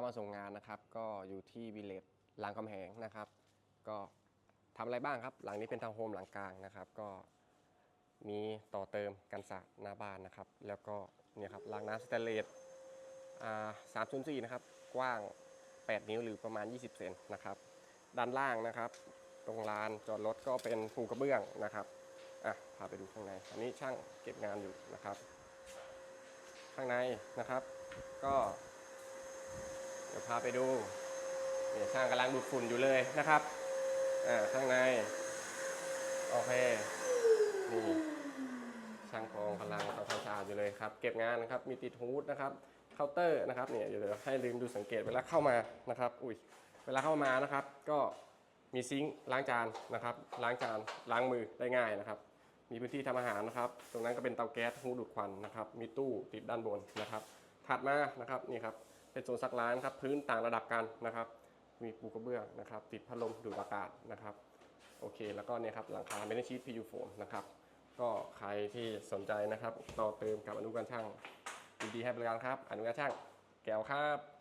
ามาส่งงานนะครับ ก็อยู่ที่วิลเลจรามคำแหงนะครับ ก็ทำอะไรบ้างครับ หลังนี้เป็นทาวน์โฮมหลังกลางนะครับ ก็มีต่อเติมกันสาดหน้าบ้านนะครับ แล้วก็เนี่ยครับรางน้ำสแตนเลสอ่าสามศูนย์สี่นะครับ กว้าง 8 นิ้วหรือประมาณ 20 เซนนะครับ ด้านล่างนะครับ ตรงลานจอดรถก็เป็นปูกระเบื้องนะครับอะพาไปดูข้างใน อันนี้ช่างเก็บงานอยู่นะครับ ข้างในนะครับ ก็ เดี๋ยวพาไปดูเนี่ยช่างกำลังดูดฝุ่นอยู่เลยนะครับอ่าข้างใน โอเค นี่ช่างกองกำลังทำความสะอาดอยู่เลยครับ เก็บงานนะครับ มีติดฮูดนะครับ เคาน์เตอร์นะครับ เนี่ยเดี๋ยวให้ลืมดูสังเกตเวลาเข้ามานะครับ อุ้ย เวลาเข้ามานะครับ ก็มีซิงค์ล้างจานนะครับ ล้างจาน ล้างมือได้ง่ายนะครับ มีพื้นที่ทำอาหารนะครับ ตรงนั้นก็เป็นเตาแก๊สหูดูดควันนะครับ มีตู้ติดด้านบนนะครับ ถัดมานะครับ นี่ครับ เป็นโซนซักล้างครับพื้นต่างระดับกันนะครับ มีปูกระเบื้องนะครับ ติดพัดลมดูดอากาศนะครับโอเค แล้วก็เนี่ยครับหลังคาเมนชีตพียูโฟมนะครับก็ใครที่สนใจนะครับต่อเติมกับอนุการช่างดีให้บริการครับ อนุการช่างแก้วครับ